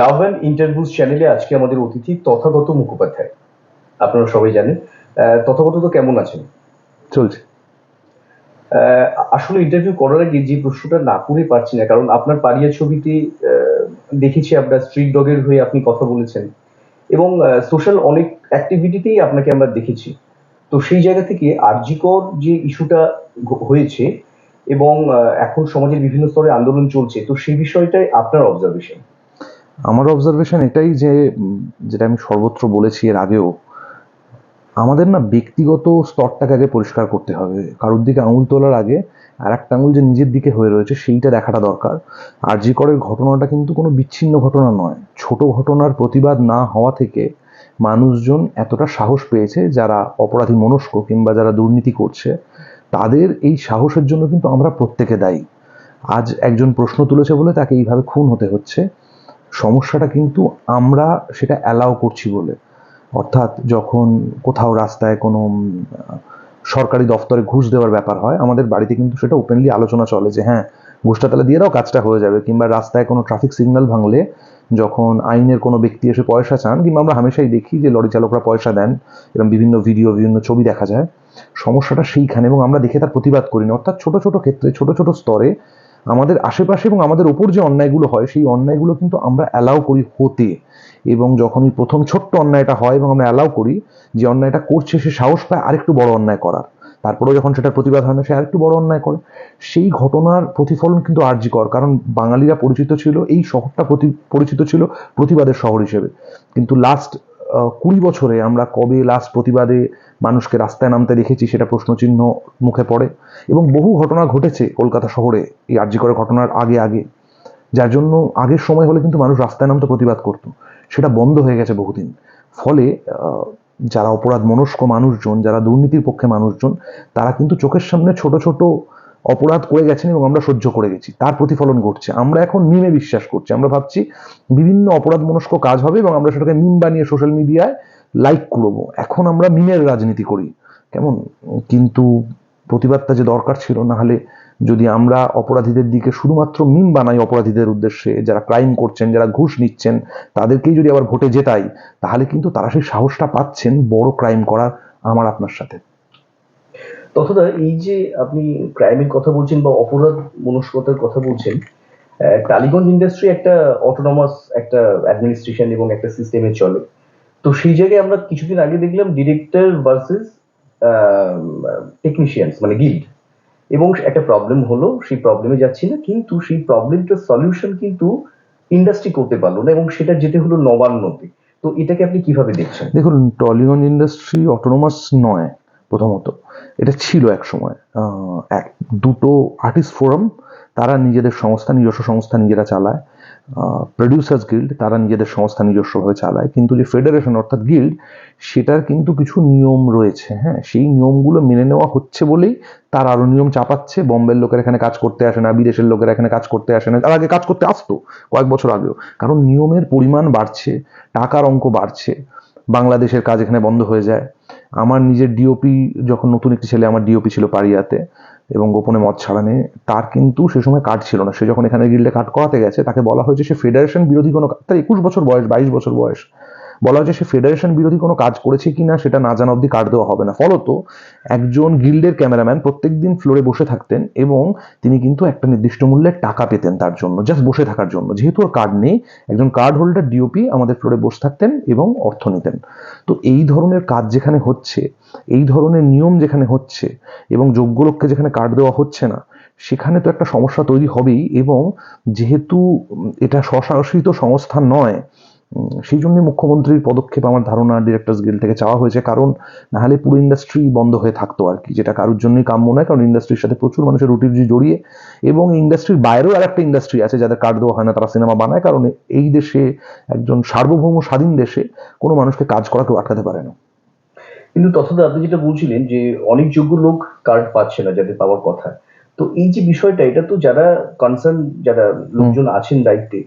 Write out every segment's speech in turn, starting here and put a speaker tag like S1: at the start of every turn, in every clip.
S1: Love and interviews চ্যানেলে আজকে আমাদের অতিথি তথাগত মুখোপাধ্যায়। আপনারা সবাই জানেন। তথাগত তো কেমন আছেন?
S2: চলছে।
S1: আসলে ইন্টারভিউ করার আগে যে প্রশ্নটা না করে পারছি না কারণ আপনার পারিয়া ছবিতে দেখেছি আপনার স্ট্রিট ডগের হয়ে আপনি কথা বলেছেন। এবং সোশ্যাল অনেক অ্যাক্টিভিটিতেই আপনাকে আমরা দেখেছি। তো সেই জায়গা থেকে আরজিকর যে ইস্যুটা হয়েছে এবং এখন সমাজের বিভিন্ন স্তরে আন্দোলন চলছে তো সেই বিষয়টাই আপনার অবজারভেশন
S2: আমার অবজারভেশন এটাই যে যেটা আমি সর্বত্র বলেছি এর আগেও, আমাদের না ব্যক্তিগত স্তরটাকে আগে পরিষ্কার করতে হবে। কারোর দিকে আঙুল তোলার আগে আর একটা আঙুল যে নিজের দিকে হয়ে রয়েছে সেইটা দেখাটা দরকার। আর জি করের ঘটনাটা কিন্তু কোনো বিচ্ছিন্ন ঘটনা নয়। ছোট ঘটনার প্রতিবাদ না হওয়া থেকে মানুষজন এতটা সাহস পেয়েছে যারা অপরাধী মনস্ক কিংবা যারা দুর্নীতি করছে, তাদের এই সাহসের জন্য কিন্তু আমরা প্রত্যেকে দায়ী। আজ একজন প্রশ্ন তুলেছে বলে তাকে এইভাবে খুন হতে হচ্ছে। সমস্যাটা কিন্তু আমরা সেটা অ্যালাউ করছি বলে। অর্থাৎ যখন কোথাও রাস্তায় কোনো সরকারি দফতরে ঘুষ দেওয়ার ব্যাপার হয়, আমাদের বাড়িতে কিন্তু সেটা ওপেনলি আলোচনা চলে যে হ্যাঁ ঘুষটা তাহলে দিয়ে দাও, কাজটা হয়ে যাবে। কিংবা রাস্তায় কোনো ট্রাফিক সিগন্যাল ভাঙলে যখন আইনের কোনো ব্যক্তি এসে পয়সা চান, কিংবা আমরা হামেশাই দেখি যে, লরি চালকরা পয়সা দেন, এরকম বিভিন্ন ভিডিও বিভিন্ন ছবি দেখা যায়, সমস্যাটা সেইখানে এবং আমরা দেখে তার প্রতিবাদ করি না অর্থাৎ ছোট ছোট ক্ষেত্রে, ছোট ছোট স্তরে আমাদের আশেপাশে এবং আমাদের ওপর যে অন্যায়গুলো হয়, সেই অন্যায়গুলো কিন্তু আমরা অ্যালাউ করি হতে। এবং যখনই প্রথম ছোট্ট অন্যায়টা হয় এবং আমরা অ্যালাউ করি, যে অন্যায়টা করছে সে সাহস পায় আরেকটু বড় অন্যায় করার। তারপরেও যখন সেটার প্রতিবাদ হয় না, সে আরেকটু বড় অন্যায় করে। সেই ঘটনার প্রতিফলন কিন্তু আর্যিকর কারণ বাঙালিরা পরিচিত ছিল, এই শহরটা পরিচিত ছিল প্রতিবাদের শহর হিসেবে। কিন্তু লাস্ট কুড়ি বছরে আমরা কবে লাস্ট প্রতিবাদে মানুষকে রাস্তায় নামতে দেখেছি সেটা প্রশ্নচিহ্ন মুখে পড়ে এবং বহু ঘটনা ঘটেছে কলকাতা শহরে এই আর্যিকরের ঘটনার আগে আগে। যার জন্য আগের সময় হলে কিন্তু মানুষ রাস্তায় নামতে প্রতিবাদ করতো। সেটা বন্ধ হয়ে গেছে বহুদিন। ফলে যারা অপরাধ মনস্ক মানুষজন, যারা দুর্নীতির পক্ষে মানুষজন, তারা কিন্তু চোখের সামনে ছোট ছোট অপরাধ করে গেছেন এবং আমরা সহ্য করে গেছি। তার প্রতিফলন ঘটছে। আমরা এখন মিমে বিশ্বাস করছি। আমরা ভাবছি বিভিন্ন অপরাধ মনস্ক কাজ হবে এবং আমরা সেটাকে মিম বানিয়ে সোশ্যাল মিডিয়ায় লাইক করব। এখন আমরা মিমের রাজনীতি করি। কেমন? কিন্তু প্রতিবাদটা যে দরকার ছিল, না হলে যদি আমরা অপরাধীদের দিকে শুধুমাত্র মিম বানাই অপরাধীদের উদ্দেশ্যে, যারা ক্রাইম করছেন, যারা ঘুষ নিচ্ছেন, তাদেরকেই যদি আবার ভোটে জেতাই, তাহলে কিন্তু তারা সেই সাহসটা পাচ্ছেন বড় ক্রাইম করার আমার আপনার সাথে।
S1: তথা এই যে আপনি ক্রাইমের কথা বলছেন বা অপরাধ মনস্কতার কথা বলছেন টালিগঞ্জ ইন্ডাস্ট্রি একটা অটোনমাস একটা অ্যাডমিনিস্ট্রেশন এবং একটা সিস্টেমে চলে। তো সেই জায়গায় আমরা কিছুদিন আগে দেখলাম ডিরেক্টর ভার্সেস টেকনিশিয়ানস মানে গিল্ড এবং একটা প্রবলেম হলো, সেই প্রবলেমে যাচ্ছি না, কিন্তু সেই প্রবলেমটার সলিউশন কিন্তু ইন্ডাস্ট্রি করতে পারল না এবং সেটা যেতে হলো নবান্নতে। তো এটাকে আপনি কীভাবে দেখছেন?
S2: দেখুন, টলিগঞ্জ ইন্ডাস্ট্রি অটোনোমাস নয়। প্রথমত। এটা ছিল এক সময় এক দুটো আর্টিস্ট ফোরাম তারা নিজেদের সংস্থা, নিজস্ব সংস্থা নিজেরা চালায়। প্রডিউসার্স গিল্ড তারা নিজেদের সংস্থা নিজস্বভাবে চালায়। কিন্তু যে ফেডারেশন অর্থাৎ গিল্ড সেটার কিন্তু কিছু নিয়ম রয়েছে হ্যাঁ? সেই নিয়মগুলো মেনে নেওয়া হচ্ছে বলেই তার আরও নিয়ম চাপাচ্ছে। বম্বের লোকের এখানে কাজ করতে আসে না, বিদেশের লোকের এখানে কাজ করতে আসে না। তার আগে কাজ করতে আসতো কয়েক বছর আগেও। কারণ নিয়মের পরিমাণ বাড়ছে, টাকার অঙ্ক বাড়ছে। বাংলাদেশের কাজ এখানে বন্ধ হয়ে যায়। আমার নিজের ডিওপি যখন নতুন একটি ছেলে আমার ডিওপি ছিল পারিয়াতে এবং গোপনে মদ ছাড়ানে, তার কিন্তু সে সময় কাট ছিল না। সে যখন এখানে গিল্ডে কাট করাতে গেছে, তাকে বলা হয়েছে সে ফেডারেশন বিরোধী কোনো তার একুশ বছর বয়স, বাইশ বছর বয়স। বলা হয়েছে সে ফেডারেশন বিরোধী কোনো কাজ করেছে কিনা সেটা না জানা অবধি কার্ড দেওয়া হবে না। ফলত একজন গিল্ডের ক্যামেরাম্যান প্রত্যেকদিন ফ্লোরে বসে থাকতেন এবং তিনি কিন্তু একটা নির্দিষ্ট মূল্যের টাকা পেতেন তার জন্য জাস্ট বসে থাকার জন্য। যেহেতু ওর কার্ড নেই, একজন কার্ড হোল্ডার ডিওপি আমাদের ফ্লোরে বসে থাকতেন এবং অর্থ নিতেন। তো এই ধরনের কাজ যেখানে হচ্ছে, এই ধরনের নিয়ম যেখানে হচ্ছে এবং যোগ্য লোককে যেখানে কার্ড দেওয়া হচ্ছে না, সেখানে তো একটা সমস্যা তৈরি হবেই এবং যেহেতু এটা স্বশাসিত সংস্থা নয় সেই জন্য মুখ্যমন্ত্রীর পদক্ষেপ আমার ধারণা ডিরেক্টর্স গিল্ড থেকে চাওয়া হয়েছে। কারণ নাহলে পুরো ইন্ডাস্ট্রি বন্ধ হয়ে থাকতো আর কি যেটা কারোর জন্যই কাম্য নয় কারণ ইন্ডাস্ট্রির সাথে প্রচুর মানুষের রুটি জড়িয়ে এবং ইন্ডাস্ট্রির বাইরেও আর একটা ইন্ডাস্ট্রি আছে যাদের কার্ড দেওয়া হয় না তারা সিনেমা বানায় কারণ এই দেশে একজন সার্বভৌম স্বাধীন দেশে কোনো মানুষকে কাজ করা কেউ আটকাতে পারে না।
S1: কিন্তু তথা আপনি যেটা বলছিলেন যে অনেক যোগ্য লোক কার্ড পাচ্ছে না যাদের পাওয়ার কথা তো এই যে বিষয়টা এটা তো যারা কনসার্ন যারা লোকজন আছেন দায়িত্বে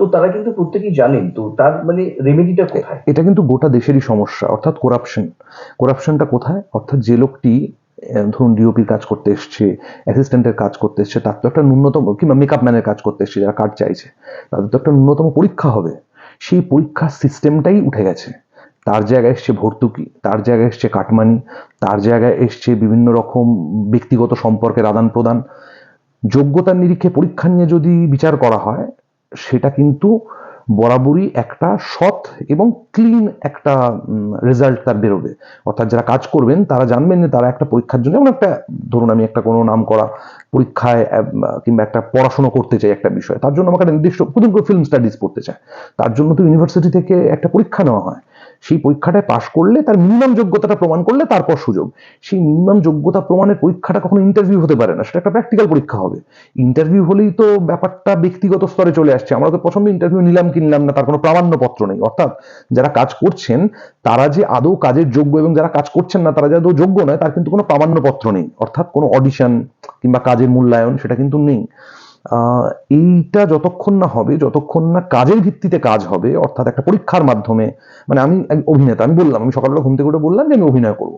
S1: তো তারা কিন্তু প্রত্যেকেই জানেন, তো তার মানে রেমেডিটা কোথায়?
S2: এটা কিন্তু গোটা দেশেরই সমস্যা, অর্থাৎ করাপশন করাপশনটা কোথায়? অর্থাৎ যে লোকটি ধরুন ডিওপির কাজ করতে এসছে অ্যাসিস্ট্যান্টের কাজ করতে এসছে, তার তো একটা ন্যূনতম, কিংবা মেকআপ ম্যানের কাজ করতে এসছে, যারা কার্ড চাইছে, তাদের তো একটা ন্যূনতম পরীক্ষা হবে। সেই পরীক্ষার সিস্টেমটাই উঠে গেছে। তার জায়গায় এসছে ভর্তুকি, তার জায়গায় এসছে কাটমানি, তার জায়গায় এসছে বিভিন্ন রকম ব্যক্তিগত সম্পর্কের আদান প্রদান যোগ্যতার নিরিখে পরীক্ষা নিয়ে যদি বিচার করা হয় সেটা কিন্তু বরাবরই একটা সৎ এবং ক্লিন একটা রেজাল্ট তার বেরোবে। অর্থাৎ যারা কাজ করবেন, তারা জানবেন যে তারা একটা পরীক্ষার জন্য, যেমন একটা, ধরুন আমি একটা কোনো নাম করা পরীক্ষায় কিংবা একটা পড়াশোনা করতে চাই একটা বিষয়, তার জন্য আমাকে একটা নির্দিষ্ট প্রথম করে ফিল্ম স্টাডিজ পড়তে চায়। তার জন্য তো ইউনিভার্সিটি থেকে একটা পরীক্ষা নেওয়া হয়। সেই পরীক্ষাটায় পাশ করলে তার মিনিমাম যোগ্যতাটা প্রমাণ করলে তারপর সুযোগ। সেই মিনিমাম যোগ্যতা প্রমাণের পরীক্ষাটা কখনো ইন্টারভিউ হতে পারে না, সেটা একটা প্র্যাকটিক্যাল পরীক্ষা হবে। ইন্টারভিউ হলেই তো ব্যাপারটা ব্যক্তিগত স্তরে চলে আসছে। আমরা তো পছন্দ ইন্টারভিউ নিলাম কি নিলাম না, তার কোনো প্রামাণ্যপত্র নেই। অর্থাৎ যারা কাজ করছেন, তারা যে আদৌ কাজের যোগ্য এবং যারা কাজ করছেন না, তারা যে আদৌ যোগ্য নয়, তার কিন্তু কোনো প্রামাণ্যপত্র নেই। অর্থাৎ কোনো অডিশন কিংবা কাজের মূল্যায়ন সেটা কিন্তু নেই। এইটা যতক্ষণ না হবে, যতক্ষণ না কাজের ভিত্তিতে কাজ হবে, অর্থাৎ একটা পরীক্ষার মাধ্যমে মানে আমি অভিনেতা, আমি বললাম, আমি সকালবেলা ঘুম থেকে উঠে বললাম যে আমি অভিনয় করব।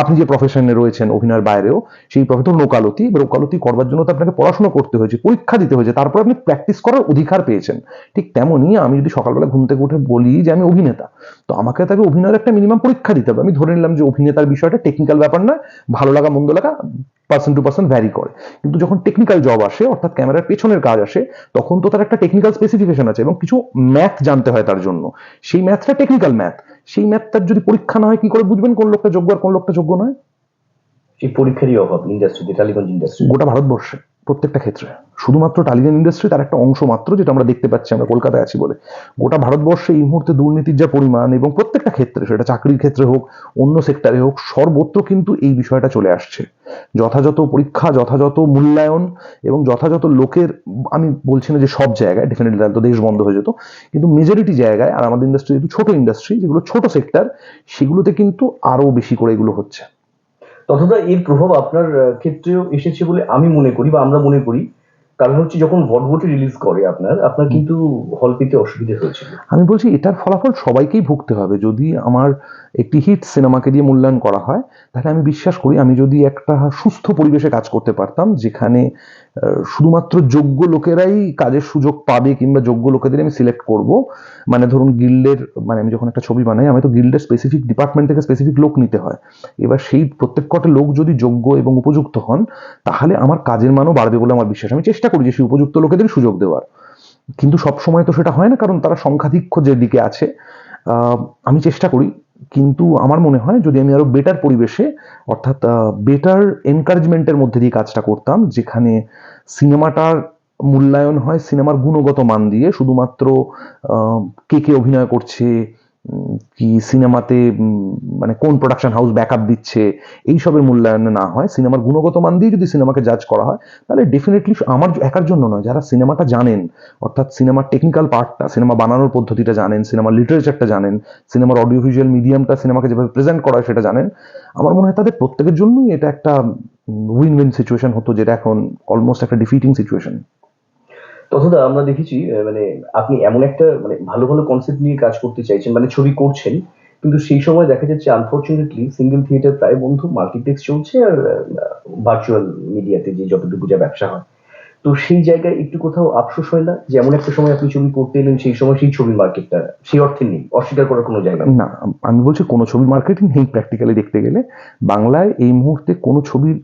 S2: আপনি যে প্রফেশনে রয়েছেন অভিনয়ের বাইরেও, সেই প্রফেশন ওকালতি এবার ওকালতি করবার জন্য তো আপনাকে পড়াশোনা করতে হয়েছে, পরীক্ষা দিতে হয়েছে, তারপর আপনি প্র্যাকটিস করার অধিকার পেয়েছেন। ঠিক তেমনই আমি যদি সকালবেলা ঘুম থেকে উঠে বলি যে আমি অভিনেতা, তো আমাকে তাকে অভিনয়ের একটা মিনিমাম পরীক্ষা দিতে হবে। আমি ধরে নিলাম যে অভিনেতার বিষয়টা টেকনিক্যাল ব্যাপার না, ভালো লাগা, মন্দ লাগা পার্সন টু পার্সন ভ্যারি করে। কিন্তু যখন টেকনিক্যাল জব আসে, অর্থাৎ ক্যামেরার পেছনের কাজ আসে তখন তো তার একটা টেকনিক্যাল স্পেসিফিকেশন আছে এবং কিছু ম্যাথ জানতে হয় তার জন্য। সেই ম্যাথটা টেকনিক্যাল ম্যাথ সেই ম্যাথটার যদি পরীক্ষা না হয় কি করে বুঝবেন কোন লোকটা যোগ্য আর কোন লোকটা যোগ্য নয়?
S1: সেই পরীক্ষারই অভাব ইন্ডাস্ট্রিতে টালিগঞ্জ ইন্ডাস্ট্রি
S2: গোটা ভারতবর্ষে। প্রত্যেকটা ক্ষেত্রে। শুধুমাত্র টালিগঞ্জ ইন্ডাস্ট্রি তার একটা অংশ মাত্র যেটা আমরা দেখতে পাচ্ছি, আমরা কলকাতায় আছি বলে। গোটা ভারতবর্ষে এই মুহূর্তে দুর্নীতির যা পরিমাণ এবং প্রত্যেকটা ক্ষেত্রে, সেটা চাকরির ক্ষেত্রে হোক, অন্য সেক্টরে হোক, সর্বত্র কিন্তু এই বিষয়টা চলে আসছে। যথাযথ পরীক্ষা, যথাযথ মূল্যায়ন এবং যথাযথ লোকের, আমি বলছি না যে সব জায়গায় ডেফিনেটলি তাহলে তো দেশ বন্ধ হয়ে যেত, কিন্তু মেজরিটি জায়গায় আর আমাদের ইন্ডাস্ট্রি যেহেতু ছোট ইন্ডাস্ট্রি যেগুলো ছোট সেক্টর সেগুলোতে কিন্তু আরও বেশি করে এগুলো হচ্ছে।
S1: ততটা এর প্রভাব আপনার ক্ষেত্রেও এসেছে বলে আমি মনে করি বা আমরা মনে করি। কারণ হচ্ছে যখন ভটভটি রিলিজ করে আপনার আপনার কিন্তু হল পেতে অসুবিধে হয়েছে
S2: আমি বলছি এটার ফলাফল সবাইকেই ভুগতে হবে। যদি আমার একটি হিট সিনেমাকে দিয়ে মূল্যায়ন করা হয় তাহলে আমি বিশ্বাস করি আমি যদি একটা সুস্থ পরিবেশে কাজ করতে পারতাম যেখানে শুধুমাত্র যোগ্য লোকেরাই কাজের সুযোগ পাবে কিংবা যোগ্য লোকেদের আমি সিলেক্ট করব। মানে ধরুন গিল্ডের মানে আমি যখন একটা ছবি বানাই, আমি তো গিল্ডের স্পেসিফিক ডিপার্টমেন্ট থেকে স্পেসিফিক লোক নিতে হয়। এবার সেই প্রত্যেক কটা লোক যদি যোগ্য এবং উপযুক্ত হন, তাহলে আমার কাজের মানও বাড়বে বলে আমার বিশ্বাস। আমি চেষ্টা করি যে সেই উপযুক্ত লোকেদের সুযোগ দেওয়ার। কিন্তু সব সময় তো সেটা হয় না, কারণ তারা সংখ্যাধিক্য যে দিকে আছে আমি চেষ্টা করি কিন্তু আমার মনে হয় যদি আমি আরও বেটার পরিবেশে, অর্থাৎ বেটার এনকারেজমেন্টের মধ্যে দিয়ে কাজটা করতাম, যেখানে সিনেমাটার মূল্যায়ন হয়, সিনেমার গুণগত মান দিয়ে, শুধুমাত্র কে কে অভিনয় করছে কি সিনেমাতে মানে কোন প্রোডাকশন হাউস ব্যাকআপ দিচ্ছে, এইসবের মূল্যায়ন না হয়, সিনেমার গুণগত মান দিয়ে যদি সিনেমাকে জাজ করা হয়, তাহলে ডেফিনেটলি আমার একার জন্য নয়, যারা সিনেমাটা জানেন, অর্থাৎ সিনেমার টেকনিক্যাল পার্টটা সিনেমা বানানোর পদ্ধতিটা জানেন, সিনেমার লিটারেচারটা জানেন, সিনেমার অডিও ভিজুয়াল মিডিয়ামটা সিনেমাকে যেভাবে প্রেজেন্ট করা হয় সেটা জানেন, আমার মনে হয় তাদের প্রত্যেকের জন্যই এটা একটা উইন উইন সিচুয়েশন হতো, যেটা এখন অলমোস্ট একটা ডিফিটিং সিচুয়েশন
S1: ততটা আমরা দেখেছি মানে আপনি এমন একটা মানে ভালো ভালো কনসেপ্ট নিয়ে কাজ করতে চাইছেন মানে ছবি করছেন, কিন্তু সেই সময় দেখা যাচ্ছে আনফরচুনেটলি সিঙ্গেল থিয়েটার প্রায় বন্ধ মাল্টিপ্লেক্স চলছে আর ভার্চুয়াল মিডিয়াতে যে যতটুকু যা ব্যবসা হয়। তো সেই জায়গায় একটু কোথাও আফসোস হয় না যে এমন একটা সময় আপনি ছবি করতে এলেন, সেই সময় সেই ছবির মার্কেটটা সেই অর্থে নেই, অস্বীকার করার কোনো জায়গা
S2: না, আমি বলছি কোনো ছবি মার্কেটিং নেই প্র্যাকটিক্যালি দেখতে গেলে। বাংলায় এই মুহূর্তে কোনো ছবির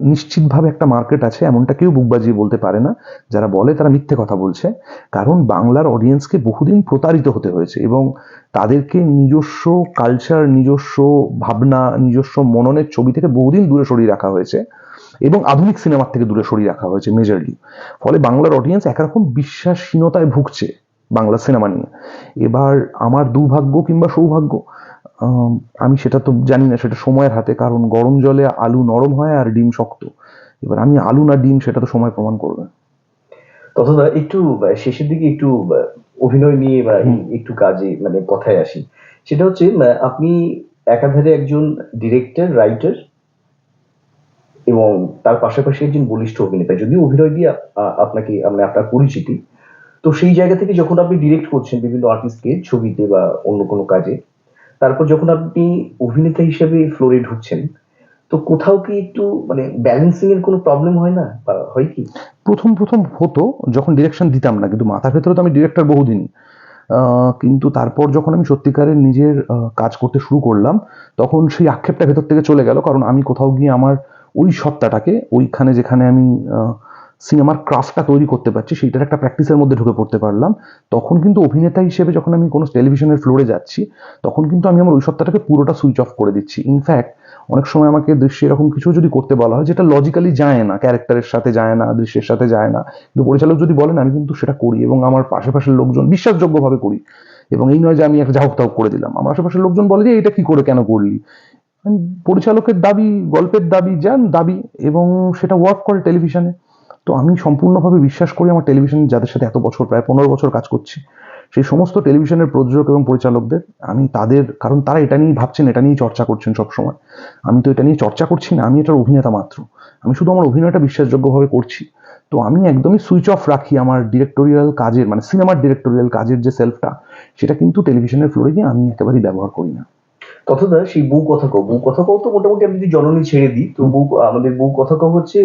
S2: নিশ্চিতভাবে একটা মার্কেট আছে, এমনটা কেউ বুক বাজিয়ে বলতে পারে না। যারা বলে তারা মিথ্যে কথা বলছে। কারণ বাংলার অডিয়েন্সকে বহুদিন প্রতারিত হতে হয়েছে এবং তাদেরকে নিজস্ব কালচার নিজস্ব ভাবনা, নিজস্ব মননের ছবি থেকে বহুদিন দূরে সরিয়ে রাখা হয়েছে এবং আধুনিক সিনেমার থেকে দূরে সরিয়ে রাখা হয়েছে মেজরলি ফলে বাংলার অডিয়েন্স একরকম বিশ্বাসহীনতায় ভুগছে বাংলা সিনেমা নিয়ে। এবার আমার দুর্ভাগ্য কিংবা সৌভাগ্য আম, আমি সেটা তো জানি না সেটা সময়ের হাতে। কারণ গরম জলে আলু নরম হয় আর ডিম শক্ত। এবার আমি আলু না ডিম সেটা তো সময় প্রমাণ করবে।
S1: তথা একটু শেষের দিকে একটু অভিনয় নিয়ে বা একটু কাজে মানে কথায় আসি। সেটা হচ্ছে আপনি একাধারে একজন ডিরেক্টর রাইটার এবং তার পাশাপাশি একজন বলিষ্ঠ অভিনেতা। যদিও অভিনয় দিয়ে আপনাকে মানে আপনার পরিচিতি। তো সেই জায়গা থেকে যখন আপনি ডিরেক্ট করছেন বিভিন্ন আর্টিস্টকে ছবিতে বা অন্য কোনো কাজে তারপর যখন আপনি অভিনেতা হিসেবে ফ্লোরে ঢুকছেন, তো কোথাও কি একটু মানে ব্যালেন্সিং এর কোনো প্রবলেম হয় না? হয় কি?
S2: প্রথম প্রথম হতো যখন ডিরেকশন দিতাম না, কিন্তু মাথার ভেতরে তো আমি ডিরেক্টর বহুদিন। কিন্তু তারপর যখন আমি সত্যিকারের নিজের কাজ করতে শুরু করলাম, তখন সেই আক্ষেপটা ভেতর থেকে চলে গেল, কারণ আমি কোথাও গিয়ে আমার ওই সত্তাটাকে, ওইখানে যেখানে আমি সিনেমার ক্রাফটটা তৈরি করতে পারছি, সেইটার একটা প্র্যাকটিসের মধ্যে ঢুকে পড়তে পারলাম। তখন কিন্তু অভিনেতা হিসেবে যখন আমি কোনো টেলিভিশনের ফ্লোরে যাচ্ছি, তখন কিন্তু আমি আমার ওই সত্তাটাকে পুরোটা সুইচ অফ করে দিচ্ছি। ইনফ্যাক্ট অনেক সময় আমাকে দৃশ্যে এরকম কিছু যদি করতে বলা হয়, যেটা লজিক্যালি যায় না ক্যারেক্টারের সাথে যায় না, দৃশ্যের সাথে যায় না, কিন্তু পরিচালক যদি বলেন, আমি কিন্তু সেটা করি এবং আমার আশেপাশের লোকজন বিশ্বাসযোগ্যভাবে করি। এবং এই নয় যে আমি একটা যাহক তাহক করে দিলাম। আমার আশেপাশের লোকজন বলে যে এটা কি করে কেন করলি? পরিচালকের দাবি, গল্পের দাবি যান দাবি, এবং সেটা ওয়ার্ক করে টেলিভিশনে তো আমি সম্পূর্ণভাবে বিশ্বাস করি আমার টেলিভিশন যাদের সাথে এত বছর, প্রায় পনেরো বছর কাজ করছি, সেই সমস্ত টেলিভিশনের প্রযোজক এবং পরিচালকদের, আমি তাদের, কারণ তারা এটা নিয়েই ভাবছেন, এটা নিয়েই চর্চা করছেন সবসময়। আমি তো এটা নিয়ে চর্চা করছি না, আমি এটার অভিনেতা মাত্র। আমি শুধু আমার অভিনয়টা বিশ্বাসযোগ্যভাবে করছি। তো আমি একদমই সুইচ অফ রাখি আমার ডিরেক্টোরিয়াল কাজের মানে সিনেমার ডিরেক্টোরিয়াল কাজের যে সেলফটা সেটা কিন্তু টেলিভিশনের ফ্লোরে গিয়ে আমি একেবারেই ব্যবহার করি না।
S1: ততদা সেই বউ কথা কও। বউ কথা তো মোটামুটি আমি যদি জননী ছেড়ে দিই, তো বউ, আমাদের বউ কথা হচ্ছে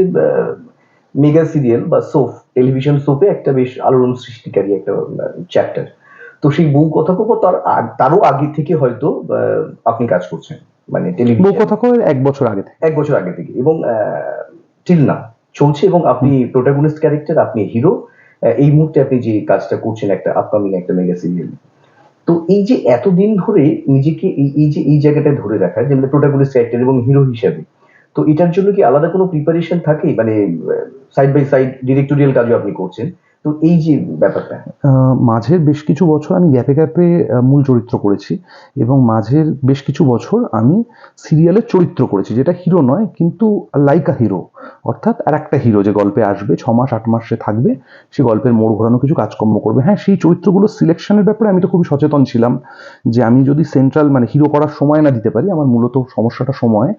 S1: মেগা সিরিয়াল বা সোপ টেলিভিশন সোপে একটা বেশ আলোড়ন সৃষ্টিকারী একটা চ্যাপ্টার তো সেই বউ কথা কও তার তারও আগে থেকে হয়তো আপনি কাজ করছেন মানে টেলিভিশন
S2: কথা কয়ে এক বছর আগে থেকে।
S1: এক বছর আগে থেকে। এবং টিল না চলছে এবং আপনি প্রোটাগনিস্ট ক্যারেক্টার আপনি হিরো এই মুহূর্তে আপনি যে কাজটা করছেন একটা আপকামিং একটা মেগা সিরিয়াল তো এই যে এতদিন ধরে নিজেকে এই এই যে এই জায়গাটায় ধরে রাখা যেমন প্রোটাগনিস্ট ক্যারেক্টার এবং হিরো হিসাবে তো এটার জন্য কি আলাদা কোনো প্রিপারেশন থাকে মানে সাইড বাই সাইড ডিরেক্টোরিয়াল কাজও আপনি করছেন। তো এই যে ব্যাপারটা।
S2: মাঝের বেশ কিছু বছর আমি গ্যাপে গ্যাপে মূল চরিত্র করেছি এবং মাঝের বেশ কিছু বছর আমি সিরিয়ালের চরিত্র করেছি, যেটা হিরো নয়, কিন্তু লাইকা হিরো অর্থাৎ আর একটা হিরো যে গল্পে আসবে, ছ মাস, আট মাস সে থাকবে, সে গল্পের মোড় ঘোরানো কিছু কাজকর্ম করবে। হ্যাঁ সেই চরিত্রগুলো সিলেকশনের ব্যাপারে আমি তো খুবই সচেতন ছিলাম যে আমি যদি সেন্ট্রাল মানে হিরো করার সময় না দিতে পারি, আমার মূলত সমস্যাটা সময়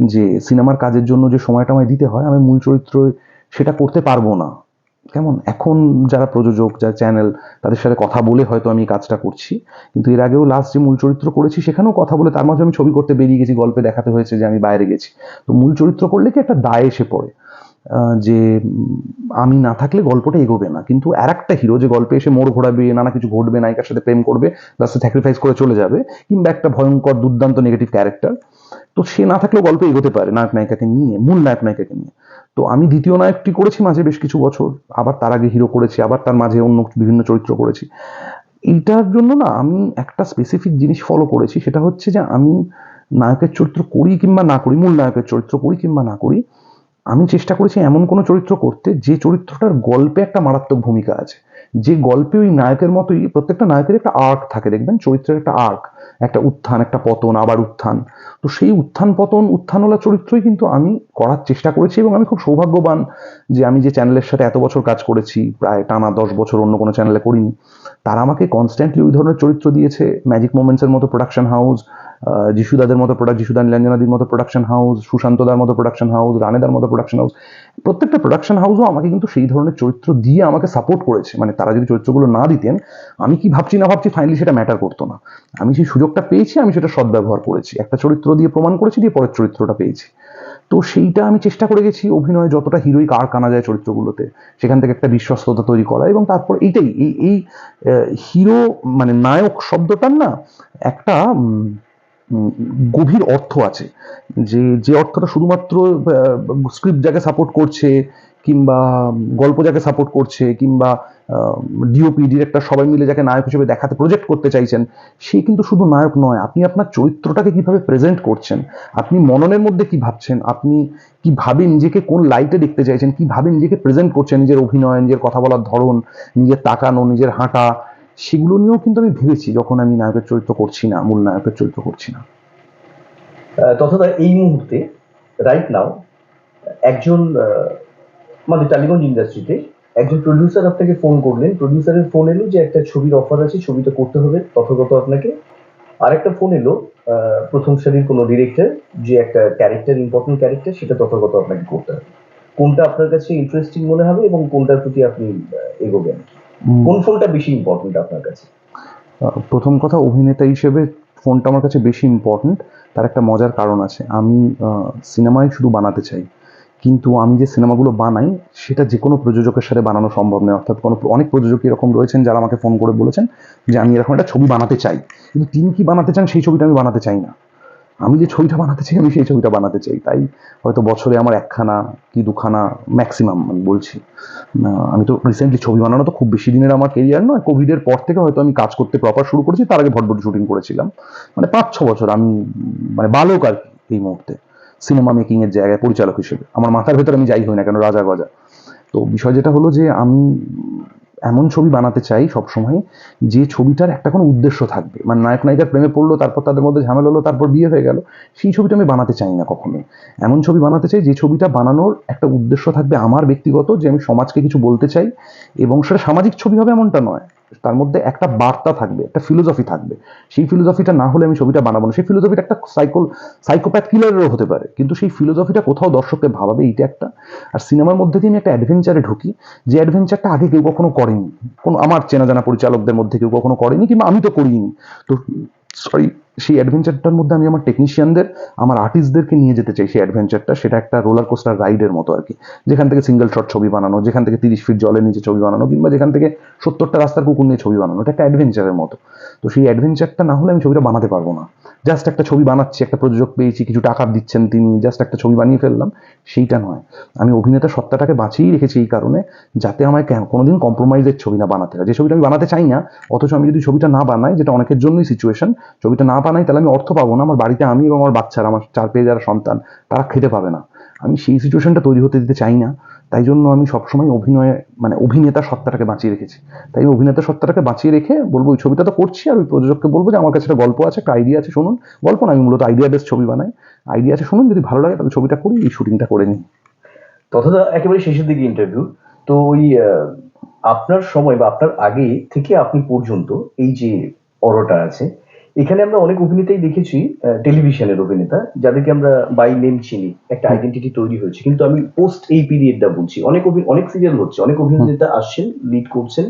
S2: যে সিনেমার কাজের জন্য যে সময়টা আমায় দিতে হয়, আমি মূল চরিত্র সেটা করতে পারব না। কেমন? এখন যারা প্রযোজক, যারা চ্যানেল তাদের সাথে কথা বলে হয়তো আমি কাজটা করছি। কিন্তু এর আগেও লাস্ট যে মূল চরিত্র করেছি, সেখানেও কথা বলে তার মাঝে আমি ছবি করতে বেরিয়ে গেছি, গল্পে দেখাতে হয়েছে যে আমি বাইরে গেছি। তো মূল চরিত্র করলে কি একটা দায় এসে পড়ে? যে আমি না থাকলে গল্পটা এগোবে না। কিন্তু আর একটা হিরো যে গল্পে এসে মোড় ঘোরাবে, নানা কিছু ঘটবে, নায়িকার সাথে প্রেম করবে লাস্টে স্যাক্রিফাইস করে চলে যাবে, কিংবা একটা ভয়ঙ্কর, দুর্দান্ত নেগেটিভ ক্যারেক্টার তো সে না থাকলেও গল্প এগোতে পারে নায়ক নায়িকাকে নিয়ে, মূল নায়ক নায়িকাকে নিয়ে। তো আমি দ্বিতীয় নায়কটি করেছি মাঝে বেশ কিছু বছর, আবার তার আগে হিরো করেছি, আবার তার মাঝে অন্য বিভিন্ন চরিত্র করেছি। এইটার জন্য না আমি একটা স্পেসিফিক জিনিস ফলো করেছি, সেটা হচ্ছে যে আমি নায়কের চরিত্র করি কিংবা না করি, মূল নায়কের চরিত্র করি কিংবা না করি আমি চেষ্টা করেছি এমন কোনো চরিত্র করতে যে চরিত্রটার গল্পে একটা মারাত্মক ভূমিকা আছে। যে গল্পে ওই নায়কের মতোই প্রত্যেকটা নায়কের একটা আর্ক থাকে, দেখবেন? চরিত্রের একটা আর্ক একটা উত্থান, একটা পতন, আবার উত্থান। তো সেই উত্থান, পতন, উত্থানওয়ালা চরিত্রই কিন্তু আমি করার চেষ্টা করেছি এবং আমি খুব সৌভাগ্যবান যে আমি যে চ্যানেলের সাথে এত বছর কাজ করেছি, প্রায় টানা দশ বছর অন্য কোনো চ্যানেলে করিনি, তারা আমাকে কনস্ট্যান্টলি ওই ধরনের চরিত্র দিয়েছে। ম্যাজিক মোমেন্টসের মতো প্রোডাকশন হাউস যিশুদাদের মতো প্রোডাক্ট যিশুদা নীলাঞ্জনাদির মতো প্রোডাকশন হাউস সুশান্তদার মতো প্রোডাকশন হাউস রানেদার মতো প্রোডাকশন হাউস প্রত্যেকটা প্রোডাকশন হাউসও আমাকে কিন্তু সেই ধরনের চরিত্র দিয়ে আমাকে সাপোর্ট করেছে। মানে তারা যদি চরিত্রগুলো না দিতেন, আমি কি ভাবছি না ভাবছি ফাইনালি সেটা ম্যাটার করতো না। আমি সেই সুযোগটা পেয়েছি, আমি সেটা সদ্ব্যবহার করেছি। একটা চরিত্র দিয়ে প্রমাণ করেছি, দিয়ে পরের চরিত্রটা পেয়েছি। তো সেইটা আমি চেষ্টা করে গেছি অভিনয় যতটা হিরোই কার কানা যায় চরিত্রগুলোতে। সেখান থেকে একটা বিশ্বস্ততা তৈরি করা এবং তারপর এইটাই, এই এই হিরো মানে নায়ক শব্দটার না একটা গভীর অর্থ আছে। যে যে অর্থটা শুধুমাত্র স্ক্রিপ্ট যাকে সাপোর্ট করছে, কিংবা গল্প যাকে সাপোর্ট করছে, কিংবা ডিওপি ডিরেক্টর সবাই মিলে যাকে নায়ক হিসেবে দেখাতে প্রজেক্ট করতে চাইছেন, সে কিন্তু শুধু নায়ক নয়, আপনি আপনার চরিত্রটাকে কীভাবে প্রেজেন্ট করছেন, আপনি মননের মধ্যে কি ভাবছেন, আপনি কীভাবে নিজেকে কোন লাইটে দেখতে চাইছেন কীভাবে নিজেকে প্রেজেন্ট করছেন নিজের অভিনয়, নিজের কথা বলার ধরন, নিজের তাকানো, নিজের হাঁটা সেগুলো নিয়েও কিন্তু আমি ভেবেছি যখন আমি নায়কের চরিত্র করছি না, মূল নায়কের চরিত্র করছি না।
S1: তথা এই মুহূর্তে রাইট নাও একজন আমাদের টালিগঞ্জ ইন্ডাস্ট্রিতে একজন প্রডিউসার আপনাকে ফোন করলেন। প্রডিউসারের ফোন এলো যে একটা ছবির অফার আছে, ছবিটা করতে হবে তথাগত আপনাকে। আরেকটা ফোন এলো প্রথম শ্রেণির কোনো ডিরেক্টর যে একটা ক্যারেক্টার ইম্পর্টেন্ট ক্যারেক্টার সেটা তথাগত আপনাকে করতে হবে। কোনটা আপনার কাছে ইন্টারেস্টিং মনে হবে এবং কোনটার প্রতি আপনি এগোবেন? কোন ফোনটা বেশি ইম্পর্টেন্ট আপনার কাছে?
S2: প্রথম কথা অভিনেতা হিসেবে ফোনটা আমার কাছে বেশি ইম্পর্ট্যান্ট তার একটা মজার কারণ আছে। আমি সিনেমায় শুধু বানাতে চাই। কিন্তু আমি যে সিনেমাগুলো বানাই সেটা যে কোনো প্রযোজকের সাথে বানানো সম্ভব নয়। অর্থাৎ কোনো অনেক প্রযোজক এরকম রয়েছেন যারা আমাকে ফোন করে বলেছেন যে আমি এরকম একটা ছবি বানাতে চাই। কিন্তু তিনি কি বানাতে চান সেই ছবিটা আমি বানাতে চাই না। আমি যে ছবিটা বানাতে চাই, আমি সেই ছবিটা বানাতে চাই। তাই হয়তো বছরে আমার একখানা কি দুখানা ম্যাক্সিমাম আমি বলছি। আমি তো রিসেন্টলি ছবি বানানো তো খুব বেশি দিনের আমার কেরিয়ার নয়। কোভিডের পর থেকে হয়তো আমি কাজ করতে প্রপার শুরু করেছি, তার আগে ভটভট শুটিং করেছিলাম। মানে পাঁচ, ছ বছর আমি মানে বালক আর এই মুহূর্তে। সিনেমা মেকিং এর জায়গায় পরিচালক হিসেবে। আমার মাথার ভেতর আমি যাই হই না কেন রাজা গজা তো বিষয় যেটা হলো যে আমি এমন ছবি বানাতে চাই সবসময় যে ছবিটার একটা কোনো উদ্দেশ্য থাকবে। মানে নায়ক নায়িকার প্রেমে পড়ল, তারপর তাদের মধ্যে ঝামেলা হলো, তারপর বিয়ে হয়ে গেল, সেই ছবিটা আমি বানাতে চাই না কখনো এমন ছবি বানাতে চাই যে ছবিটা বানানোর একটা উদ্দেশ্য থাকবে আমার ব্যক্তিগত, যে আমি সমাজকে কিছু বলতে চাই এবং সেটা সামাজিক ছবি হবে এমনটা নয়। তার মধ্যে একটা বার্তা থাকবে, একটা ফিলোসফি থাকবে। সেই ফিলোসফিটা না হলে আমি ছবিটা বানাবো না। সেই ফিলোসফিটা একটা সাইকোল সাইকোপ্যাথ কিলারেরও হতে পারে। কিন্তু সেই ফিলোসফিটা কোথাও দর্শককে ভাবাবে, এইটা একটা। আর সিনেমার মধ্যে দিয়ে আমি একটা অ্যাডভেঞ্চারে ঢুকি, যে অ্যাডভেঞ্চারটা আগে কেউ কখনো করেনি। কোনো আমার চেনা জানা পরিচালকদের মধ্যে কেউ কখনো করেনি, কিংবা আমি তো করিনি। তো সরি সেই অ্যাডভেঞ্চারটার মধ্যে আমি আমার টেকনিশিয়ানদের আমার আর্টিস্টদেরকে নিয়ে যেতে চাই সেই অ্যাডভেঞ্চারটা সেটা একটা রোলার কোস্টার রাইডের মতো আর কি। যেখান থেকে সিঙ্গেল শট ছবি বানানো, যেখান থেকে তিরিশ ফিট জলের নিচে ছবি বানানো, কিংবা যেখান থেকে সত্তরটা রাস্তার কুকুর নিয়ে ছবি বানানো। এটা একটা অ্যাডভেঞ্চারের মতো। তো সেই অ্যাডভেঞ্চারটা না হলে আমি ছবিটা বানাতে পারব না। জাস্ট একটা ছবি বানাচ্ছি, একটা প্রযোজক পেয়েছি, কিছু টাকা দিচ্ছেন তিনি জাস্ট একটা ছবি বানিয়ে ফেললাম, সেইটা নয়। আমি অভিনেতা সত্তাটাকে বাঁচিয়েই রেখেছি এই কারণে, যাতে আমায় কেন- কোনোদিন কম্প্রোমাইজের ছবি না বানাতে হয়। যে ছবিটা আমি বানাতে চাই না, অথচ আমি যদি ছবিটা না বানাই, যেটা অনেকের জন্যই সিচুয়েশন ছবিটা না বানাই, তাহলে আমি অর্থ পাবো না। আমার বাড়িতে আমি এবং আমার বাচ্চারা, আমার চার পেয়ে যারা সন্তান, তারা খেতে পাবে না। আমি সেই সিচুয়েশনটা তৈরি হতে দিতে চাই না। তাই জন্য আমি সবসময় অভিনয়ে মানে অভিনেতা সত্তাটাকে বাঁচিয়ে রেখেছি। তাই আমি অভিনেতা সত্তাটাকে বাঁচিয়ে রেখে বলব, ওই ছবিটা তো করছি আর ওই প্রযোজককে বলব যে আমার কাছে একটা গল্প আছে, একটা আইডিয়া আছে, শুনুন। গল্প না, আমি মূলত আইডিয়া বেস ছবি বানাই। আইডিয়া আছে, শুনুন, যদি ভালো লাগে তাহলে ছবিটা করি, এই শুটিংটা করে নিই।
S1: তথা একেবারে শেষের দিকে ইন্টারভিউ তো ওই আপনার সময় বা আপনার আগে থেকে আপনি পর্যন্ত এই যে অরোটা আছে এখানে আমরা অনেক অভিনেতাই দেখেছি টেলিভিশনের অভিনেতা যাদেরকে আমরা বাই নেম চিনি একটা আইডেন্টিটি তৈরি হয়েছে। কিন্তু আমি পোস্ট এই পিরিয়ডটা বলছি। অনেক অনেক সিরিয়াল হচ্ছে অনেক অভিনেতা আসছেন লিড করছেন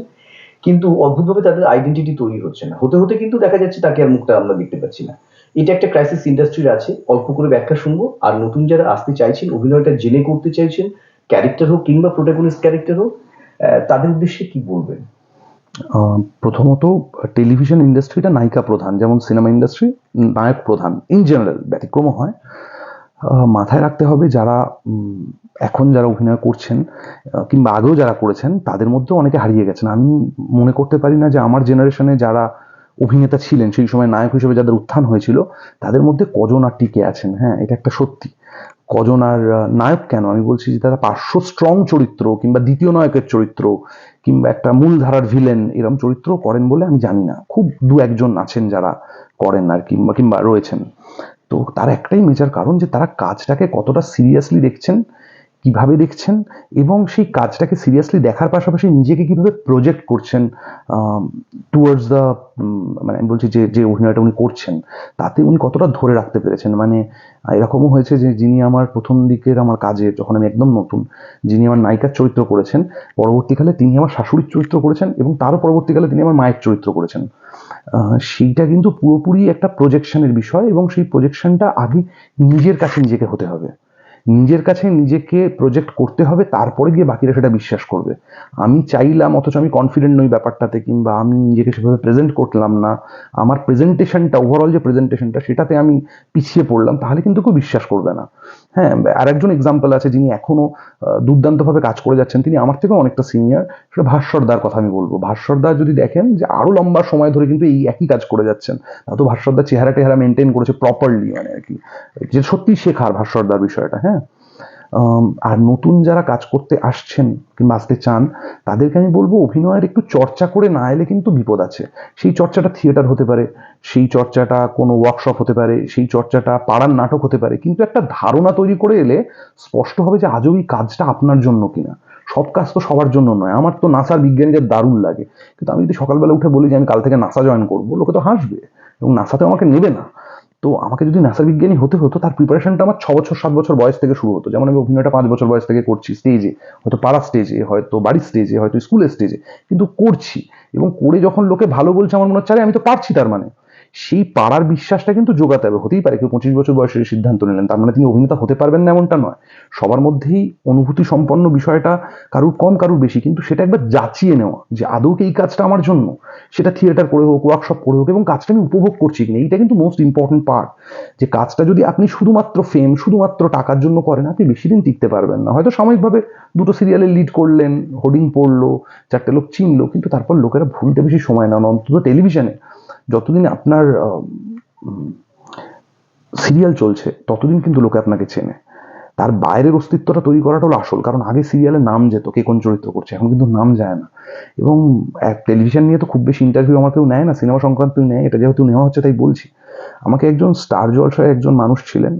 S1: কিন্তু অদ্ভুতভাবে তাদের আইডেন্টিটি তৈরি হচ্ছে না। হতে হতে কিন্তু দেখা যাচ্ছে তাকে আর মুখটা আমরা দেখতে পাচ্ছি না। এটা একটা ক্রাইসিস ইন্ডাস্ট্রির আছে অল্প করে ব্যাখ্যা শুনব। আর নতুন যারা আসতে চাইছেন অভিনয়টা জেনে করতে চাইছেন ক্যারেক্টার হোক কিংবা প্রোটাগনিস্ট ক্যারেক্টার হোক তাদের উদ্দেশ্যে কি বলবেন?
S2: প্রথমত টেলিভিশন ইন্ডাস্ট্রিটা নায়িকা প্রধান, যেমন সিনেমা ইন্ডাস্ট্রি নায়ক প্রধান ইন জেনারেল ব্যতিক্রম হয়। মাথায় রাখতে হবে যারা এখন যারা অভিনয় করছেন কিংবা আগেও যারা করেছেন, তাদের মধ্যেও অনেকে হারিয়ে গেছেন। আমি মনে করতে পারি না যে আমার জেনারেশনে যারা অভিনেতা ছিলেন, সেই সময় নায়ক হিসেবে যাদের উত্থান হয়েছিল, তাদের মধ্যে কজন আর টিকে আছেন? হ্যাঁ এটা একটা সত্যি। কজন আর নায়ক কেন? আমি বলছি যে তারা পার্শ্ব স্ট্রং চরিত্র কিংবা দ্বিতীয় নায়কের চরিত্র কিংবা একটা মূলধারার ভিলেন এরকম চরিত্র করেন বলে আমি জানি না। খুব দু একজন আছেন যারা করেন আর কিংবা কিংবা রয়েছেন। তো তার একটাই মেজার কারণ যে তারা কাজটাকে কতটা সিরিয়াসলি দেখছেন কীভাবে দেখছেন এবং সেই কাজটাকে সিরিয়াসলি দেখার পাশাপাশি নিজেকে কীভাবে প্রজেক্ট করছেন টুয়ার্ডস দ্য মানে আমি বলছি যে যে অভিনয়টা উনি করছেন, তাতে উনি কতটা ধরে রাখতে পেরেছেন? মানে এরকমও হয়েছে যে, যিনি আমার প্রথম দিকের আমার কাজে, যখন আমি একদম নতুন, যিনি আমার নায়িকার চরিত্র করেছেন, পরবর্তীকালে তিনি আমার শাশুড়ির চরিত্র করেছেন এবং তারও পরবর্তীকালে তিনি আমার মায়ের চরিত্র করেছেন। সেইটা কিন্তু পুরোপুরি একটা প্রজেকশনের বিষয় এবং সেই প্রজেকশনটা আগে নিজের কাছে নিজেকে হতে হবে। নিজের কাছে নিজেকে প্রজেক্ট করতে হবে, তারপরে গিয়ে বাকিরা সেটা বিশ্বাস করবে। আমি চাইলাম, অথচ আমি কনফিডেন্ট নই ব্যাপারটাতে, কিংবা আমি নিজেকে সেভাবে প্রেজেন্ট করলাম না। আমার প্রেজেন্টেশনটা ওভারঅল যে প্রেজেন্টেশনটা সেটাতে আমি পিছিয়ে পড়লাম, তাহলে কিন্তু কেউ বিশ্বাস করবে না। হ্যাঁ আরেকজন এক্সাম্পল আছে যিনি এখনও আহ, দুর্দান্তভাবে কাজ করে যাচ্ছেন। তিনি আমার থেকেও অনেকটা সিনিয়র সেটা ভাস্বরদার কথা আমি বলব। ভাস্বরদার যদি দেখেন যে আরও লম্বা সময় ধরে কিন্তু এই একই কাজ করে যাচ্ছেন তা তো ভাস্বরদার চেহারা টেহারা মেনটেন করেছে প্রপারলি মানে আর কি। যে সত্যি শেখার ভাস্বরদার বিষয়টা হ্যাঁ। আর নতুন যারা কাজ করতে আসছেন কিংবা আসতে চান, তাদেরকে আমি বলব অভিনয়ের একটু চর্চা করে না এলে কিন্তু বিপদ আছে। সেই চর্চাটা থিয়েটার হতে পারে, সেই চর্চাটা কোনো ওয়ার্কশপ হতে পারে, সেই চর্চাটা পাড়ার নাটক হতে পারে, কিন্তু একটা ধারণা তৈরি করে এলে স্পষ্ট হবে যে আজও এই কাজটা আপনার জন্য কিনা। সব কাজ তো সবার জন্য নয়, আমার তো নাসার বিজ্ঞানীদের দারুণ লাগে। কিন্তু আমি যদি সকালবেলা উঠে বলি যে আমি কাল থেকে নাসা জয়েন করব, লোকে তো হাসবে এবং নাসাতে আমাকে নেবে না। তো আমাকে যদি নাসার বিজ্ঞানী হতে হতো, তার প্রিপারেশনটা আমার ছ বছর, সাত বছর বয়স থেকে শুরু হতো। যেমন আমি অভিনয়টা পাঁচ বছর বয়স থেকে করছি স্টেজে হয়তো পাড়া স্টেজে হয়তো বাড়ির স্টেজে হয়তো স্কুলের স্টেজে কিন্তু করছি। এবং করে যখন লোকে ভালো বলছে, আমার মনে হচ্ছে আমি তো পারছি তার মানে। সেই পাড়ার বিশ্বাসটা কিন্তু যোগাতে হবে। হতেই পারে, কেউ পঁচিশ বছর বয়সে সিদ্ধান্ত নিলেন, তার মানে তিনি অভিনেতা হতে পারবেন না এমনটা নয়। সবার মধ্যেই অনুভূতি সম্পন্ন বিষয়টা কারুর কম, কারুর বেশি, কিন্তু সেটা একবার যাচিয়ে নেওয়া যে আদৌকে এই কাজটা আমার জন্য? সেটা থিয়েটার করে হোক ওয়ার্কশপ করে হোক এবং কাজটা আমি উপভোগ করছি কিনা, এইটা কিন্তু মোস্ট ইম্পর্টেন্ট পার্ট যে কাজটা যদি আপনি শুধুমাত্র ফেম শুধুমাত্র টাকার জন্য করেন, আপনি বেশি দিন টিকতে পারবেন না। হয়তো সাময়িকভাবে দুটো সিরিয়ালে লিড করলেন হোর্ডিং পড়ল, চারটে লোক চিনলো, কিন্তু তারপর লোকেরা ভুলতে বেশি সময় নেন, অন্তত টেলিভিশনে যতদিন আপনার সিরিয়াল চলছে, ততদিন কিন্তু লোকে আপনাকে চেনে। তার বাইরের অস্তিত্বটা তৈরি করাটা হলো আসল, কারণ আগে সিরিয়ালে নাম যেত, কে কোন চরিত্র করছে, এখন কিন্তু নাম যায় না। এবং টেলিভিশন নিয়ে তো খুব বেশি ইন্টারভিউ আমার কেউ নেয় না সিনেমা সংক্রান্ত নেয়, এটা যেহেতু নেওয়া হচ্ছে তাই বলছি। আমাকে একজন স্টার জলসায় একজন মানুষ ছিলেন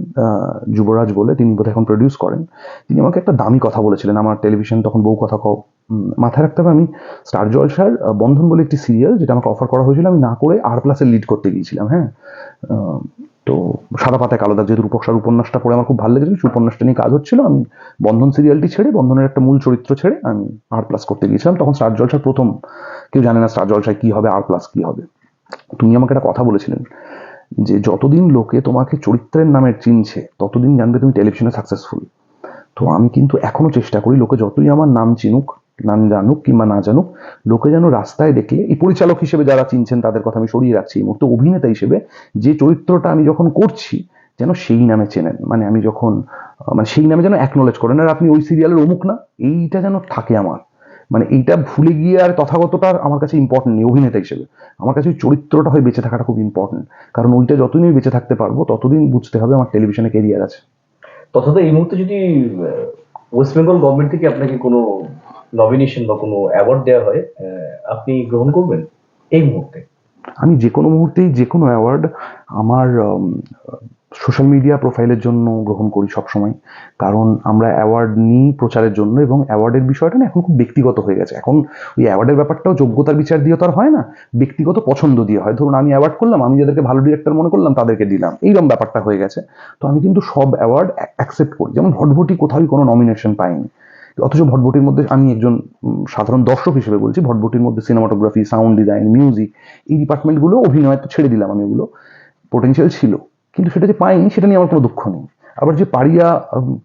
S2: যুবরাজ বলে, তিনি বোধহয় এখন প্রডিউস করেন। তিনি আমাকে একটা দামি কথা বলেছিলেন, আমার টেলিভিশন তখন বউ কথা কও মাথায় রাখতে হবে আমি স্টার জলসার বন্ধন বলে একটি সিরিয়াল যেটা আমাকে অফার করা হয়েছিল, আমি না করে আর প্লাসের লিড করতে গিয়েছিলাম হ্যাঁ। তো সাদা পাতায় কালো দাগ, যেহেতু রূপক সার উপন্যাসটা পড়ে আমার খুব ভালো লেগেছিল, সেই উপন্যাসটা নিয়ে কাজ হচ্ছিল, আমি বন্ধন সিরিয়ালটি ছেড়ে, বন্ধনের একটা মূল চরিত্র ছেড়ে আমি আর প্লাস করতে গিয়েছিলাম। তখন স্টার জলসার প্রথম, কেউ জানে না স্টার জলসায় কি হবে আর প্লাস কি হবে। তুমি আমাকে একটা কথা বলেছিলেন যে যতদিন লোকে তোমাকে চরিত্রের নামে চিনছে, ততদিন জানবে তুমি টেলিভিশনে সাকসেসফুল তো আমি কিন্তু এখনও চেষ্টা করি লোকে যতই আমার নাম চিনুক, নাম জানুক কিংবা না জানুক, লোকে যেন রাস্তায় দেখলে এই পরিচালক হিসেবে যারা চিনছেন তাদের কথা আমি সরিয়ে রাখছি। এই মুহূর্তে অভিনেতা হিসেবে যে চরিত্রটা আমি যখন করছি, যেন সেই নামে চেনেন। মানে আমি যখন মানে সেই নামে যেন অ্যাকনোলেজ করেন। আর আপনি ওই সিরিয়ালের অমুক না, এইটা যেন থাকে আমার। মানে এইটা ভুলে গিয়ে আর তথাগতটা আমার কাছে ইম্পর্টেন্ট নেই, অভিনেতা হিসেবে। আমার কাছে ওই চরিত্রটা হয়ে বেঁচে থাকাটা খুব ইম্পর্টেন্ট কারণ ওইটা যতদিন বেঁচে থাকতে পারব, ততদিন বুঝতে হবে আমার টেলিভিশনে কেরিয়ার আছে।
S1: তথা এই মুহূর্তে যদি ওয়েস্ট বেঙ্গল গভর্নমেন্ট থেকে আপনাকে কোনো নমিনেশন বা কোনো অ্যাওয়ার্ড দেওয়া হয় আপনি গ্রহণ করবেন? এই মুহূর্তে।
S2: আমি যে কোনো মুহূর্তেই যে কোনো অ্যাওয়ার্ড আমার সোশ্যাল মিডিয়া প্রোফাইলের জন্য গ্রহণ করি সবসময়। কারণ আমরা অ্যাওয়ার্ড নিই প্রচারের জন্য এবং অ্যাওয়ার্ডের বিষয়টা না এখন খুব ব্যক্তিগত হয়ে গেছে। এখন ওই অ্যাওয়ার্ডের ব্যাপারটাও যোগ্যতার বিচার দিয়ে তো আর হয় না, ব্যক্তিগত পছন্দ দিয়ে হয়। ধরুন আমি অ্যাওয়ার্ড করলাম, আমি যাদেরকে ভালো ডিরেক্টর মনে করলাম তাদেরকে দিলাম। এইরকম ব্যাপারটা হয়ে গেছে। তো আমি কিন্তু সব অ্যাওয়ার্ড অ্যাকসেপ্ট করি। যেমন ভটভটি কোথাওই কোনো নমিনেশন পাইনি। অথচ ভটভটির মধ্যে আমি একজন সাধারণ দর্শক হিসেবে বলছি, ভটভটির মধ্যে সিনেমাটোগ্রাফি সাউন্ড ডিজাইন মিউজিক এই ডিপার্টমেন্টগুলো অভিনয় তো ছেড়ে দিলাম আমি ওগুলো পোটেনশিয়াল ছিল। কিন্তু সেটা যে পাইনি, সেটা নিয়ে আমার কোনো দুঃখ নেই। আবার যে পারিয়া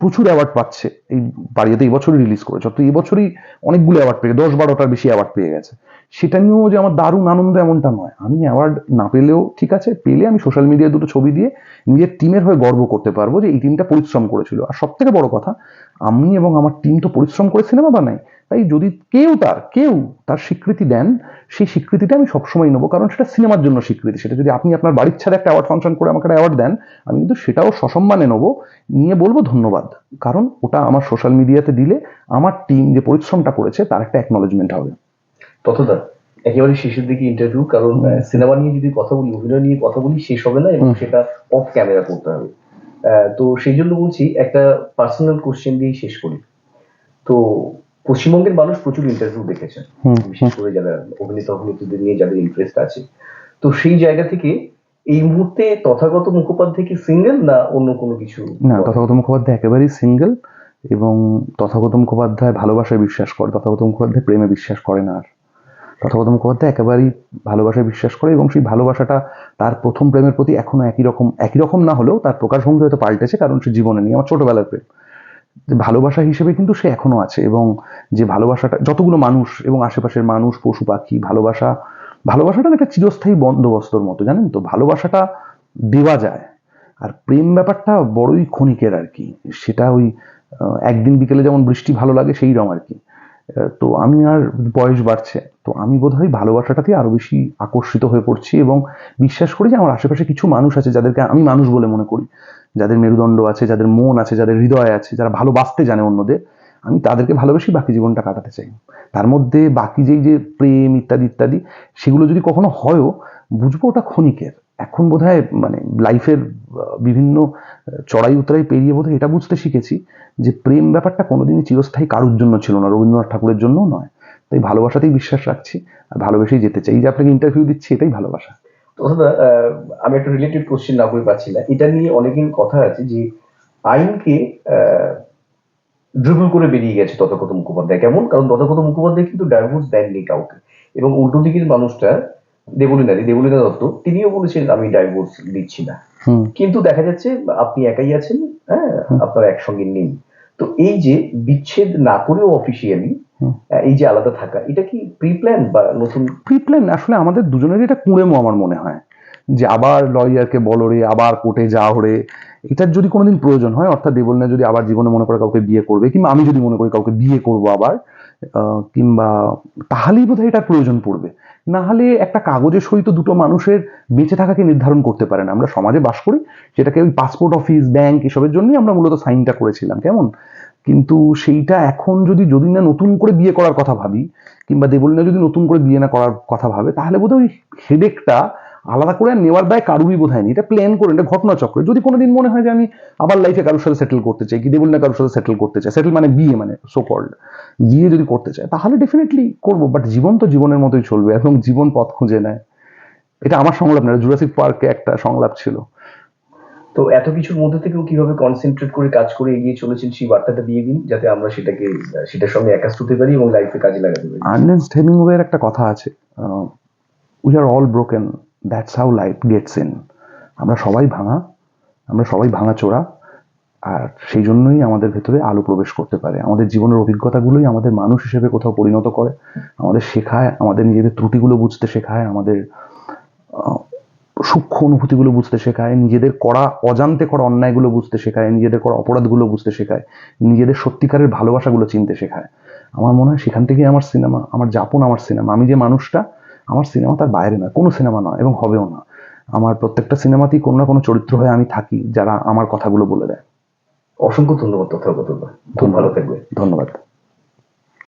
S2: প্রচুর অ্যাওয়ার্ড পাচ্ছে। এই পারিয়াতে এই বছরই রিলিজ করেছে। তো এই বছরই অনেকগুলো অ্যাওয়ার্ড পেয়ে দশ বারোটার বেশি অ্যাওয়ার্ড পেয়ে গেছে। সেটা নিয়েও যে আমার দারুণ আনন্দ এমনটা নয়। আমি অ্যাওয়ার্ড না পেলেও, ঠিক আছে, পেলে আমি সোশ্যাল মিডিয়ায় দুটো ছবি দিয়ে নিজের টিমের হয়ে গর্ব করতে পারব যে এই টিমটা পরিশ্রম করেছিল। আর সব থেকে বড় কথা, আমি এবং আমার টিম তো পরিশ্রম করে সিনেমা বানাই। তাই যদি কেউ তার কেউ তার স্বীকৃতি দেন সেই স্বীকৃতিটা আমি সবসময় নেব কারণ সেটা সিনেমার জন্য স্বীকৃতি। সেটা যদি আপনি আপনার বাড়ির ছাড়া একটা অ্যাওয়ার্ড ফাংশন করে আমাকে একটা অ্যাওয়ার্ড দেন আমি কিন্তু সেটাও সসম্মানে নেব। নিয়ে বলব ধন্যবাদ কারণ ওটা আমার সোশ্যাল মিডিয়াতে দিলে আমার টিম যে পরিশ্রমটা করেছে তার একটা অ্যাকনোলেজমেন্ট হবে।
S1: ততটা একেবারে শেষের দিকে ইন্টারভিউ কারণ সিনেমা নিয়ে যদি কথা বলি অভিনয় নিয়ে কথা বলি শেষ হবে না এবং সেটা অফ ক্যামেরা করতে হবে। তো সেই জন্য বলছি একটা পার্সোনাল কোশ্চেন দিয়েই শেষ করি। তো পশ্চিমবঙ্গের মানুষ প্রচুর ইন্টারভিউ দেখেছেন। বিশেষ করে যারা অভিনেতা অভিনেত্রীদের নিয়ে যাদের ইন্টারেস্ট আছে। তো সেই জায়গা থেকে এই মুহূর্তে তথাগত মুখোপাধ্যায় কি সিঙ্গেল না অন্য কোনো কিছু?
S2: না তথাগত মুখোপাধ্যায় একেবারেই সিঙ্গেল এবং তথাগত মুখোপাধ্যায় ভালোবাসায় বিশ্বাস করে তথাগত মুখোপাধ্যায় প্রেমে বিশ্বাস করে না আর। তথাগত মুখোপাধ্যায় একেবারেই ভালোবাসায় বিশ্বাস করে এবং সেই ভালোবাসাটা তার প্রথম প্রেমের প্রতি এখনও একই রকম একই রকম না হলেও তার প্রকাশভঙ্গি হয়তো পাল্টেছে কারণ সে জীবনে নেই আমার ছোটবেলার প্রেম। ভালোবাসা হিসেবে কিন্তু সে এখনও আছে এবং যে ভালোবাসাটা, যতগুলো মানুষ এবং আশেপাশের মানুষ, পশু, পাখি, ভালোবাসা ভালোবাসাটা একটা চিরস্থায়ী বন্দোবস্তর মতো, জানেন তো? ভালোবাসাটা দেওয়া যায়। আর প্রেম ব্যাপারটা বড়ই ক্ষণিকের আর কি। সেটা ওই একদিন বিকেলে যেমন বৃষ্টি ভালো লাগে, সেই রকম আর কি। তো আমি আর বয়স বাড়ছে, তো আমি বোধহয় ভালোবাসাটাতে আরও বেশি আকর্ষিত হয়ে পড়ছি এবং বিশ্বাস করি যে আমার আশেপাশে কিছু মানুষ আছে যাদেরকে আমি মানুষ বলে মনে করি। যাদের মেরুদণ্ড আছে, যাদের মন আছে, যাদের হৃদয় আছে, যারা ভালোবাসতে জানে অন্যদের, আমি তাদেরকে ভালোবেসেই বাকি জীবনটা কাটাতে চাই। তার মধ্যে বাকি যেই যে প্রেম ইত্যাদি ইত্যাদি, সেগুলো যদি কখনো হয়ও, বুঝব ওটা ক্ষণিকের। এখন বোধহয় মানে লাইফের বিভিন্ন চড়াই উতরাই পেরিয়ে বোধহয় এটা বুঝতে শিখেছি যে প্রেম ব্যাপারটা কোনোদিনই চিরস্থায়ী কারুর জন্য ছিল না, রবীন্দ্রনাথ ঠাকুরের জন্যও নয়। তাই ভালোবাসাতেই বিশ্বাস রাখছি, আর ভালোবেসেই যেতে চাই। যে আপনাকে ইন্টারভিউ দিচ্ছি, এটাই ভালোবাসা।
S1: আমি একটা রিলেটেড কোশ্চেন না করে পাচ্ছি না। এটা নিয়ে অনেকদিন কথা আছে যে আইনকে ড্রিবল করে বেরিয়ে গেছে তথাগত মুখোপাধ্যায়। কেমন? কারণ তথাগত মুখোপাধ্যায় কিন্তু ডাইভোর্স দেননি কাউকে। এবং উল্টো দিকের মানুষটা দেবলীনাদি দেবলীনা দত্ত তিনিও বলেছেন আমি ডাইভোর্স দিচ্ছি না। কিন্তু দেখা যাচ্ছে আপনি একাই আছেন হ্যাঁ? আপনারা একসঙ্গে নেই। তো এই যে বিচ্ছেদ না করেও অফিসিয়ালি। এই যে আলাদা থাকা এটা কি প্রি প্ল্যান বা নতুন?
S2: প্রি প্ল্যান আসলে আমাদের দুজনেরই এটা কুঁড়েমো আমার মনে হয়। যে আবার লয়ারকে বলো রে আবার কোর্টে যাও রে এটার যদি কোনোদিন প্রয়োজন হয় অর্থাৎ দেবলিনা যদি আবার জীবনে মনে করে কাউকে বিয়ে করবে কিংবা আমি যদি মনে করি কাউকে বিয়ে করব আবার কিংবা তাহলেই বোধহয় এটার প্রয়োজন পড়বে। না হলে একটা কাগজের সহিত দুটো মানুষের বেঁচে থাকাকে নির্ধারণ করতে পারে না। আমরা সমাজে বাস করি সেটাকে ওই পাসপোর্ট অফিস ব্যাংক এসবের জন্যই আমরা মূলত সাইনটা করেছিলাম। কেমন? কিন্তু সেইটা এখন যদি যদি না নতুন করে বিয়ে করার কথা ভাবি, কিংবা দেবলিনা যদি নতুন করে বিয়ে না করার কথা ভাবে, তাহলে বোধহয় ওই হেডেকটা আলাদা করে নেওয়ার দায় কারুরই বোধ হয়নি এটা প্ল্যান করে, এটা ঘটনাচক্রে। যদি কোনোদিন মনে হয় যে আমি আবার লাইফে কারোর সাথে সেটেল করতে চাই, কি দেবলিনা কারোর সাথে সেটেল করতে চাই সেটেল মানে বিয়ে মানে সো কল্ড বিয়ে যদি করতে চায়, তাহলে ডেফিনেটলি করব। বাট জীবন তো জীবনের মতোই চলবে এবং জীবন পথ খুঁজে নেয়। এটা আমার সংলাপ না জুরাসিক পার্কে একটা সংলাপ ছিল।
S1: তো এত কিছুর মধ্যে থেকেও কীভাবে কনসেন্ট্রেট করে কাজ করে এগিয়ে চলেছেন সেই বার্তাটা দিয়ে দিন, যাতে আমরা সেটাকে, সেটার সঙ্গে একাস্ট হতে পারি এবং লাইফে কাজে লাগাতে পারি।
S2: আর্নেস্ট হেমিংওয়ের একটা কথা আছে we are all broken that's how life gets in আমরা সবাই ভাঙা, আমরা সবাই ভাঙা চোরা, আর সেই জন্যই আমাদের ভেতরে আলো প্রবেশ করতে পারে। আমাদের জীবনের অভিজ্ঞতাগুলোই আমাদের মানুষ হিসেবে কোথাও পরিণত করে, আমাদের শেখায়, আমাদের নিজেদের ত্রুটিগুলো বুঝতে শেখায়, আমাদের সূক্ষ্ম অনুভূতিগুলো বুঝতে শেখায় নিজেদের করা অজান্তে করা অন্যায়গুলো বুঝতে শেখায় নিজেদের করা অপরাধগুলো বুঝতে শেখায় নিজেদের সত্যিকারের ভালোবাসাগুলো চিনতে শেখায়। আমার মনে হয় সেখান থেকেই আমার সিনেমা আমার যাপন আমার সিনেমা। আমি যে মানুষটা আমার সিনেমা তার বাইরে নয় কোনো সিনেমা নয় এবং হবেও না। আমার প্রত্যেকটা সিনেমাতেই কোনো না কোনো চরিত্র হয়ে আমি থাকি যারা আমার কথাগুলো বলে দেয়।
S1: অসংখ্য ধন্যবাদ তথাগত খুব ভালো থাকবে
S2: ধন্যবাদ।